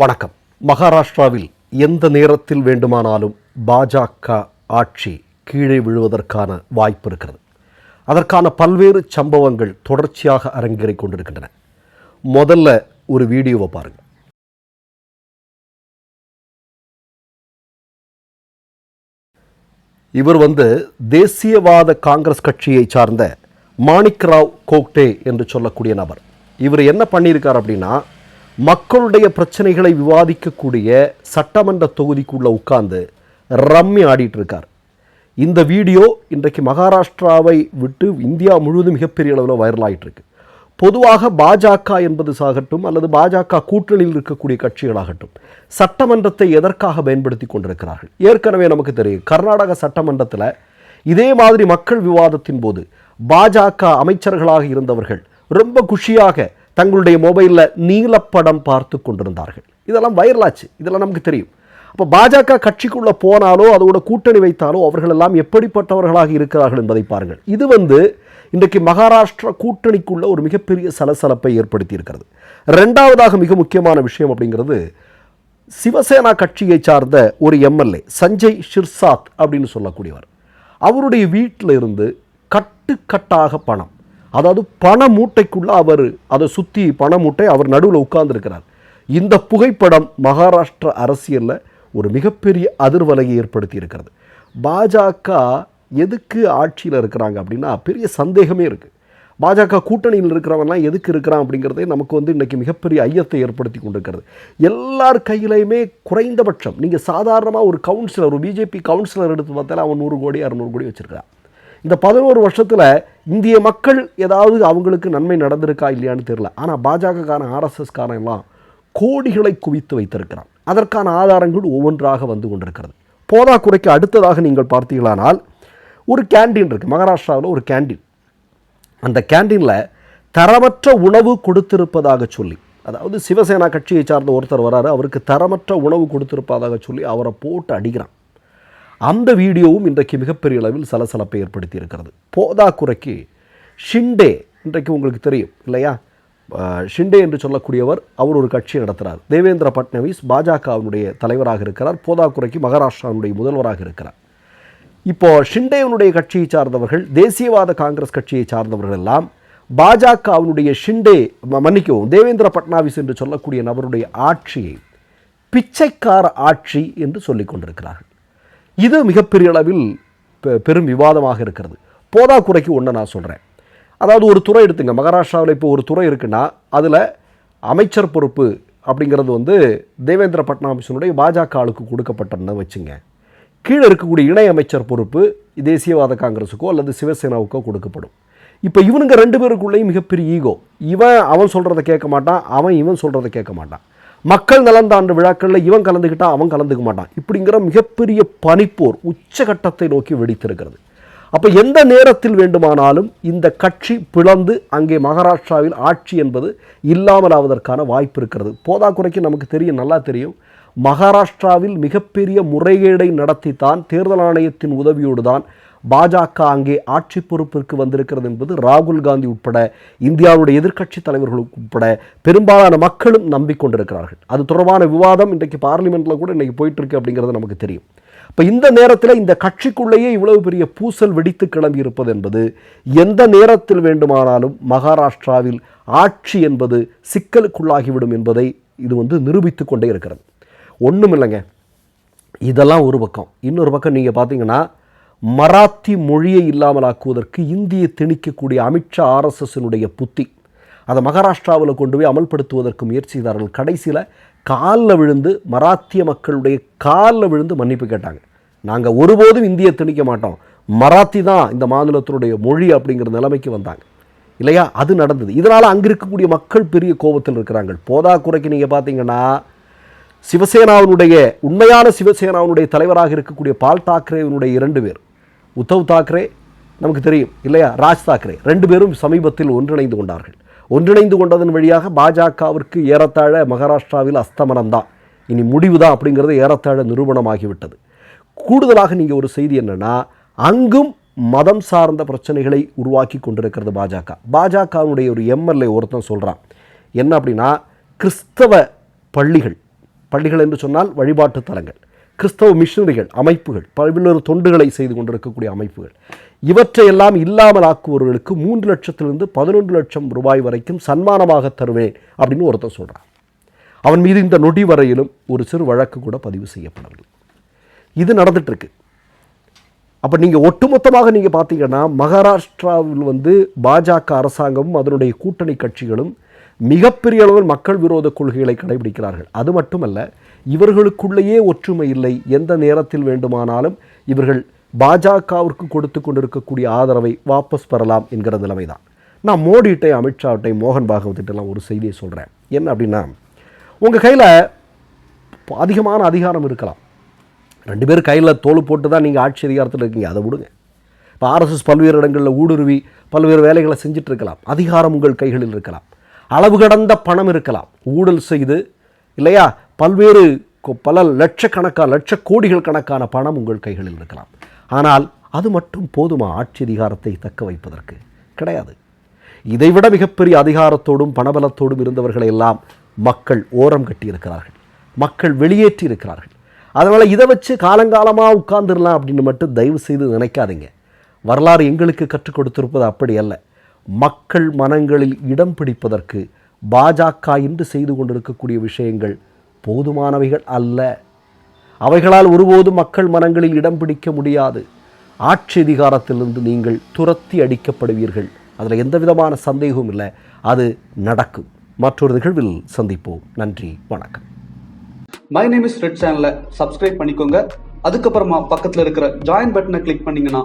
வணக்கம். மகாராஷ்டிராவில் எந்த நேரத்தில் வேண்டுமானாலும் பாஜக ஆட்சி கீழே விழுவதற்கான வாய்ப்பு இருக்கிறது. அதற்கான பல்வேறு சம்பவங்கள் தொடர்ச்சியாக அரங்கேறிக் கொண்டிருக்கின்றன. முதல்ல ஒரு வீடியோவை பாருங்கள் இவர் வந்து தேசியவாத காங்கிரஸ் கட்சியை சார்ந்த மாணிக்ராவ் கோக்டே என்று சொல்லக்கூடிய நபர். இவர் என்ன பண்ணியிருக்கார் அப்படின்னா மக்களுடைய பிரச்சனைகளை விவாதிக்கக்கூடிய சட்டமன்ற தொகுதிக்குள்ளே உட்கார்ந்து ரம்மி ஆடிட்டு இருக்கார் இந்த வீடியோ இன்றைக்கு மகாராஷ்டிராவை விட்டு இந்தியா முழுவதும் மிகப்பெரிய அளவில் வைரல் பொதுவாக பாஜக என்பது சாகட்டும் அல்லது பாஜக கூட்டணியில் இருக்கக்கூடிய கட்சிகளாகட்டும் சட்டமன்றத்தை எதற்காக பயன்படுத்தி கொண்டிருக்கிறார்கள்? ஏற்கனவே நமக்கு தெரியும் கர்நாடக சட்டமன்றத்தில் இதே மாதிரி மக்கள் விவாதத்தின் போது பாஜக அமைச்சர்களாக இருந்தவர்கள் ரொம்ப குஷியாக தங்களுடைய மொபைலில் நீலப்படம் பார்த்து கொண்டிருந்தார்கள். இதெல்லாம் வைரலாச்சு. இதெல்லாம் நமக்கு தெரியும். அப்போ பாஜக கட்சிக்குள்ளே போனாலோ அதோட கூட்டணி வைத்தாலோ அவர்கள் எல்லாம் எப்படிப்பட்டவர்களாக இருக்கிறார்கள் என்பதை பாருங்கள். இது வந்து இன்றைக்கு மகாராஷ்டிரா கூட்டணிக்குள்ள ஒரு மிகப்பெரிய சலசலப்பை ஏற்படுத்தி இருக்கிறது ரெண்டாவதாக மிக முக்கியமான விஷயம் அப்படிங்கிறது சிவசேனா கட்சியை சார்ந்த ஒரு எம்எல்ஏ சஞ்சய் ஷிர்சாத் அப்படின்னு சொல்லக்கூடியவர். அவருடைய வீட்டில் இருந்து கட்டுக்கட்டாக பணம் அதாவது பண மூட்டைக்குள்ளே அவர் அதை சுற்றி பண மூட்டை அவர் நடுவில் உட்கார்ந்துருக்கிறார். இந்த புகைப்படம் மகாராஷ்டிர அரசியலில் ஒரு மிகப்பெரிய அதிர்வலையை ஏற்படுத்தி இருக்கிறது பாஜக எதுக்கு ஆட்சியில் இருக்கிறாங்க அப்படின்னா பெரிய சந்தேகமே இருக்குது பாஜக கூட்டணியில் இருக்கிறவன்லாம் எதுக்கு இருக்கிறான் அப்படிங்கிறதே நமக்கு வந்து இன்றைக்கி மிகப்பெரிய ஐயத்தை ஏற்படுத்தி கொண்டிருக்கிறது. எல்லார் கையிலையுமே குறைந்தபட்சம் நீங்கள் சாதாரணமாக ஒரு கவுன்சிலர் ஒரு பிஜேபி கவுன்சிலர் எடுத்து பார்த்தாலும் அவன் நூறு கோடி அறுநூறு கோடி வச்சுருக்கான் இந்த பதினோரு வருஷத்தில் இந்திய மக்கள் ஏதாவது அவங்களுக்கு நன்மை நடந்திருக்கா இல்லையான்னு தெரில ஆனால் பாஜகக்கான ஆர்எஸ்எஸ்காரன் எல்லாம் கோடிகளை குவித்து வைத்திருக்கிறான். அதற்கான ஆதாரங்கள் ஒவ்வொன்றாக வந்து கொண்டிருக்கிறது. போதாக்குறைக்கு அடுத்ததாக நீங்கள் பார்த்தீங்களானால் ஒரு கேண்டீன் இருக்குது மகாராஷ்டிராவில் ஒரு கேண்டீன் அந்த கேண்டீனில் தரமற்ற உணவு கொடுத்திருப்பதாக சொல்லி அதாவது சிவசேனா கட்சியை சார்ந்த ஒருத்தர் வராரு அவருக்கு தரமற்ற உணவு கொடுத்திருப்பதாக சொல்லி அவரை போட்டு அடிக்கிறான். அந்த வீடியோவும் இன்றைக்கு மிகப்பெரிய அளவில் சலசலப்பை ஏற்படுத்தி இருக்கிறது போதாக்குறைக்கு ஷிண்டே இன்றைக்கு உங்களுக்கு தெரியும் இல்லையா? ஷிண்டே என்று சொல்லக்கூடியவர் அவர் ஒரு கட்சி நடத்துகிறார் தேவேந்திர பட்னவிஸ் பாஜகவினுடைய தலைவராக இருக்கிறார். போதாக்குறைக்கு மகாராஷ்டிராவினுடைய முதல்வராக இருக்கிறார். இப்போ ஷிண்டேவனுடைய கட்சியை சார்ந்தவர்கள் தேசியவாத காங்கிரஸ் கட்சியை சார்ந்தவர்கள் எல்லாம் பாஜகவினுடைய ஷிண்டே மன்னிக்கவும் தேவேந்திர பட்னாவிஸ் என்று சொல்லக்கூடிய நபருடைய ஆட்சியை பிச்சைக்கார ஆட்சி என்று சொல்லிக் கொண்டிருக்கிறார்கள். இது மிகப்பெரிய அளவில் பெரும் விவாதமாக இருக்கிறது. போதாக்குறைக்கு ஒன்று நான் சொல்கிறேன் அதாவது ஒரு துறை எடுத்துங்க. மகாராஷ்டிராவில் இப்போ ஒரு துறை இருக்குன்னா அதில் அமைச்சர் பொறுப்பு அப்படிங்கிறது வந்து தேவேந்திர பட்னாவிஸினுடைய பாஜக ஆளுக்கு கொடுக்கப்பட்டதுன்னு வச்சுங்க. கீழே இருக்கக்கூடிய இணையமைச்சர் பொறுப்பு தேசியவாத காங்கிரஸுக்கோ அல்லது சிவசேனாவுக்கோ கொடுக்கப்படும். இப்போ இவனுங்க ரெண்டு பேருக்குள்ளேயும் மிகப்பெரிய ஈகோ. இவன் அவன் சொல்கிறத கேட்க மாட்டான் அவன் இவன் சொல்கிறத கேட்க மாட்டான். மக்கள் நலந்தாண்டு விழாக்களில் இவன் கலந்துக்கிட்டா அவன் கலந்துக்க மாட்டான். இப்படிங்கிற மிகப்பெரிய பனிப்போர் உச்சகட்டத்தை நோக்கி வெடித்திருக்கிறது. அப்போ எந்த நேரத்தில் வேண்டுமானாலும் இந்த கட்சி பிளந்து அங்கே மகாராஷ்டிராவில் ஆட்சி என்பது இல்லாமல் ஆவதற்கான வாய்ப்பு இருக்கிறது. போதாக்குறைக்கு நமக்கு தெரியும் நல்லா தெரியும். மகாராஷ்டிராவில் மிகப்பெரிய முறைகேடை நடத்தித்தான் தேர்தல் ஆணையத்தின் உதவியோடு தான் பாஜக அங்கே ஆட்சி பொறுப்பிற்கு வந்திருக்கிறது என்பது ராகுல் காந்தி உட்பட இந்தியாவுடைய எதிர்க்கட்சி தலைவர்களுக்கு உட்பட பெரும்பாலான மக்களும் நம்பிக்கொண்டிருக்கிறார்கள். அது தொடர்பான விவாதம் இன்றைக்கு பார்லிமெண்ட்டில் கூட இன்றைக்கி போயிட்டுருக்கு அப்படிங்கிறது நமக்கு தெரியும். இப்போ இந்த நேரத்தில் இந்த கட்சிக்குள்ளேயே இவ்வளவு பெரிய பூசல் வெடித்து கிளம்பி இருப்பது என்பது எந்த நேரத்தில் வேண்டுமானாலும் மகாராஷ்டிராவில் ஆட்சி என்பது சிக்கலுக்குள்ளாகிவிடும் என்பதை இது வந்து நிரூபித்து கொண்டே இருக்கிறது. ஒன்றும் இல்லைங்க இதெல்லாம் ஒரு பக்கம். இன்னொரு பக்கம் நீங்கள் பார்த்தீங்கன்னா மராத்தி மொழியை இல்லாமலாக்குவதற்கு இந்தியை திணிக்கக்கூடிய அமித்ஷா ஆர்எஸ்எஸ்னுடைய புத்தி. அதை மகாராஷ்டிராவில் கொண்டு போய் அமல்படுத்துவதற்கு முயற்சி செய்தார்கள் கடைசியில் காலில் விழுந்து மராத்திய மக்களுடைய காலில் விழுந்து மன்னிப்பு கேட்டாங்க. நாங்கள் ஒருபோதும் இந்தியை திணிக்க மாட்டோம். மராத்தி தான் இந்த மாநிலத்தினுடைய மொழி அப்படிங்கிற நிலைமைக்கு வந்தாங்க. இல்லையா? அது நடந்தது. இதனால் அங்கே இருக்கக்கூடிய மக்கள் பெரிய கோபத்தில் இருக்கிறாங்க. போதா குறைக்கு நீங்கள் பார்த்தீங்கன்னா சிவசேனாவினுடைய உண்மையான சிவசேனாவினுடைய தலைவராக இருக்கக்கூடிய பால் தாக்கரேவினுடைய இரண்டு பேர். உத்தவ் தாக்கரே நமக்கு தெரியும் இல்லையா? ராஜ் தாக்கரே. ரெண்டு பேரும் சமீபத்தில் ஒன்றிணைந்து கொண்டார்கள். ஒன்றிணைந்து கொண்டதன் வழியாக பாஜகவிற்கு ஏறத்தாழ மகாராஷ்டிராவில் அஸ்தமனம் தான் இனி முடிவு தான் அப்படிங்கிறது ஏறத்தாழ நிரூபணமாகிவிட்டது. கூடுதலாக நீங்கள் ஒரு செய்தி என்னென்னா அங்கும் மதம் சார்ந்த பிரச்சனைகளை உருவாக்கி கொண்டிருக்கிறது பாஜக. பாஜகவினுடைய ஒரு எம்எல்ஏ ஒருத்தன் சொல்கிறான் என்ன அப்படின்னா கிறிஸ்தவ பள்ளிகள் பள்ளிகள் என்று சொன்னால் வழிபாட்டு தலங்கள். கிறிஸ்தவ மிஷினரிகள் அமைப்புகள் பல்வேறு தொண்டுகளை செய்து கொண்டிருக்கக்கூடிய அமைப்புகள். இவற்றையெல்லாம் இல்லாமல் ஆக்குபவர்களுக்கு மூன்று லட்சத்திலிருந்து பதினொன்று லட்சம் ரூபாய் வரைக்கும் சன்மானமாக தருவேன் அப்படின்னு ஒருத்தர் சொல்கிறான் அவன் மீது இந்த நொடி வரையிலும் ஒரு சிறு வழக்கு கூட பதிவு செய்யப்படவில்லை. இது நடந்துட்டுருக்கு. அப்போ நீங்கள் ஒட்டுமொத்தமாக நீங்கள் பார்த்தீங்கன்னா மகாராஷ்டிராவில் வந்து பாஜக அரசாங்கமும் அதனுடைய கூட்டணி கட்சிகளும் மிகப்பெரிய அளவில் மக்கள் விரோத கொள்கைகளை கடைபிடிக்கிறார்கள். அது மட்டுமல்ல இவர்களுக்குள்ளேயே ஒற்றுமை இல்லை. எந்த நேரத்தில் வேண்டுமானாலும் இவர்கள் பாஜகவிற்கு கொடுத்து கொண்டிருக்கக்கூடிய ஆதரவை வாபஸ் பெறலாம் என்கிற நிலைமை தான் நான் மோடிட்டை அமித்ஷாட்டை மோகன் பாகவத்திட்டெல்லாம் ஒரு செய்தியை சொல்கிறேன் என்ன அப்படின்னா உங்கள் கையில் அதிகமான அதிகாரம் இருக்கலாம். ரெண்டு பேர் கையில் தோல் போட்டு தான் நீங்கள் ஆட்சி அதிகாரத்தில் இருக்கீங்க. அதை விடுங்க. இப்போ ஆர்எஸ்எஸ் பல்வேறு இடங்களில் ஊடுருவி பல்வேறு வேலைகளை செஞ்சிட்ருக்கலாம் அதிகாரம் உங்கள் கைகளில் இருக்கலாம். அளவு கடந்த பணம் இருக்கலாம். ஊழல் செய்து இல்லையா? பல்வேறு கொ- பல லட்சக்கணக்கான லட்ச கோடிகள் கணக்கான பணம் உங்கள் கைகளில் இருக்கலாம். ஆனால் அது மட்டும் போதுமா ஆட்சி அதிகாரத்தை தக்க வைப்பதற்கு? கிடையாது. இதைவிட மிகப்பெரிய அதிகாரத்தோடும் பணபலத்தோடும் இருந்தவர்களை எல்லாம் மக்கள் ஓரம் கட்டியிருக்கிறார்கள். மக்கள் வெளியேற்றி இருக்கிறார்கள் அதனால் இதை வச்சு காலங்காலமாக உட்கார்ந்துடலாம் அப்படின்னு மட்டும் தயவு செய்து நினைக்காதீங்க. வரலாறு எங்களுக்கு கற்றுக் கொடுத்திருப்பது அப்படி அல்ல. மக்கள் மனங்களில் இடம் பிடிப்பதற்கு பாஜக இன்று செய்து கொண்டிருக்கக்கூடிய விஷயங்கள் போதுமானவைகள் அல்ல. அவைகளால் ஒருபோதும் மக்கள் மனங்களில் இடம் பிடிக்க முடியாது. ஆட்சி அதிகாரத்திலிருந்து நீங்கள் துரத்தி அடிக்கப்படுவீர்கள். அதில் எந்த விதமான சந்தேகமும் இல்லை. அது நடக்கும். மற்றொரு நிகழ்வில் சந்திப்போம். நன்றி. வணக்கம். மை நேம் இஸ் ரெட் சேனலை சப்ஸ்கிரைப் பண்ணிக்கோங்க. அதுக்கப்புறமா பக்கத்துல இருக்கிற ஜாயின் பட்டனை கிளிக் பண்ணீங்கன்னா